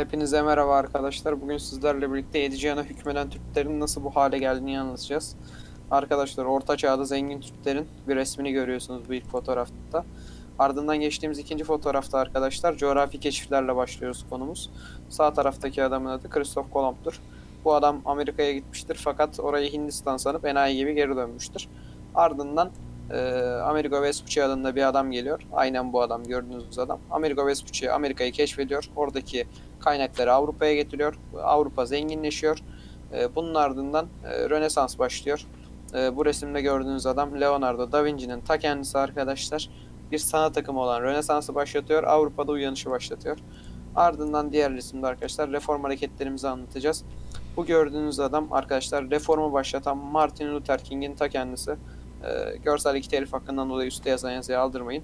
Hepinize merhaba arkadaşlar. Bugün sizlerle birlikte 7 cihana hükmeden Türklerin nasıl bu hale geldiğini anlatacağız. Arkadaşlar Orta Çağ'da zengin Türklerin bir resmini görüyorsunuz bu ilk fotoğrafta. Ardından geçtiğimiz ikinci fotoğrafta arkadaşlar coğrafi keşiflerle başlıyoruz konumuz. Sağ taraftaki adamın adı Christoph Kolomb'dur. Bu adam Amerika'ya gitmiştir fakat orayı Hindistan sanıp enayi gibi geri dönmüştür. Ardından e, Amerigo Vespucci adında bir adam geliyor. Aynen bu adam gördüğünüz adam. Amerigo Vespucci Amerika'yı keşfediyor. Oradaki kaynakları Avrupa'ya getiriyor. Avrupa zenginleşiyor. E, Bunun ardından e, Rönesans başlıyor. E, Bu resimde gördüğünüz adam Leonardo da Vinci'nin ta kendisi arkadaşlar. Bir sanat akımı olan Rönesans'ı başlatıyor. Avrupa'da uyanışı başlatıyor. Ardından diğer resimde arkadaşlar reform hareketlerimizi anlatacağız. Bu gördüğünüz adam arkadaşlar reformu başlatan Martin Luther King'in ta kendisi. E, görsel iki telif hakkından dolayı üstte yazan yazıyı aldırmayın.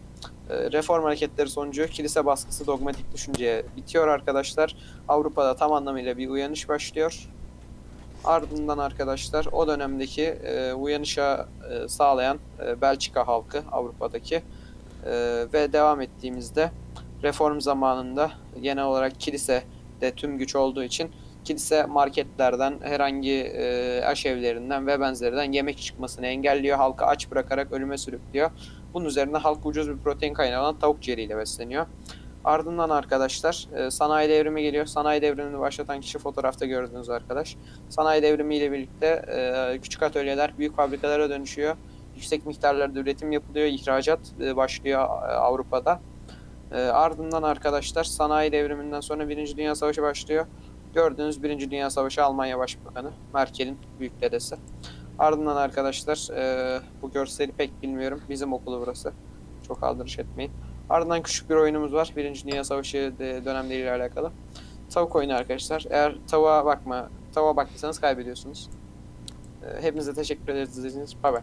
E, reform hareketleri sonucu kilise baskısı dogmatik düşünceye bitiyor arkadaşlar. Avrupa'da tam anlamıyla bir uyanış başlıyor. Ardından arkadaşlar o dönemdeki e, uyanışa e, sağlayan e, Belçika halkı Avrupa'daki e, ve devam ettiğimizde reform zamanında genel olarak kilise de tüm güç olduğu için kilise marketlerden herhangi e, aşevlerinden ve benzerinden yemek çıkmasını engelliyor. Halkı aç bırakarak ölüme sürüklüyor. Bunun üzerine halk ucuz bir protein kaynağı olan tavuk ciğeriyle besleniyor. Ardından arkadaşlar e, sanayi devrimi geliyor. Sanayi devrimini başlatan kişi fotoğrafta gördüğünüz arkadaş. Sanayi devrimi ile birlikte e, küçük atölyeler büyük fabrikalara dönüşüyor. Yüksek miktarlarda üretim yapılıyor. ihracat e, başlıyor e, Avrupa'da. E, ardından arkadaşlar sanayi devriminden sonra Birinci Dünya Savaşı başlıyor. Gördüğünüz Birinci Dünya Savaşı Almanya Başbakanı Merkel'in büyük dedesi. Ardından arkadaşlar e, bu görseli pek bilmiyorum. Bizim okulu burası. Çok aldırış etmeyin. Ardından küçük bir oyunumuz var. Birinci Dünya Savaşı de- dönemleriyle alakalı. Tavuk oyunu arkadaşlar. Eğer tavuğa bakma, tavuğa baktıysanız kaybediyorsunuz. E, hepinize teşekkür ederiz. Bye bye.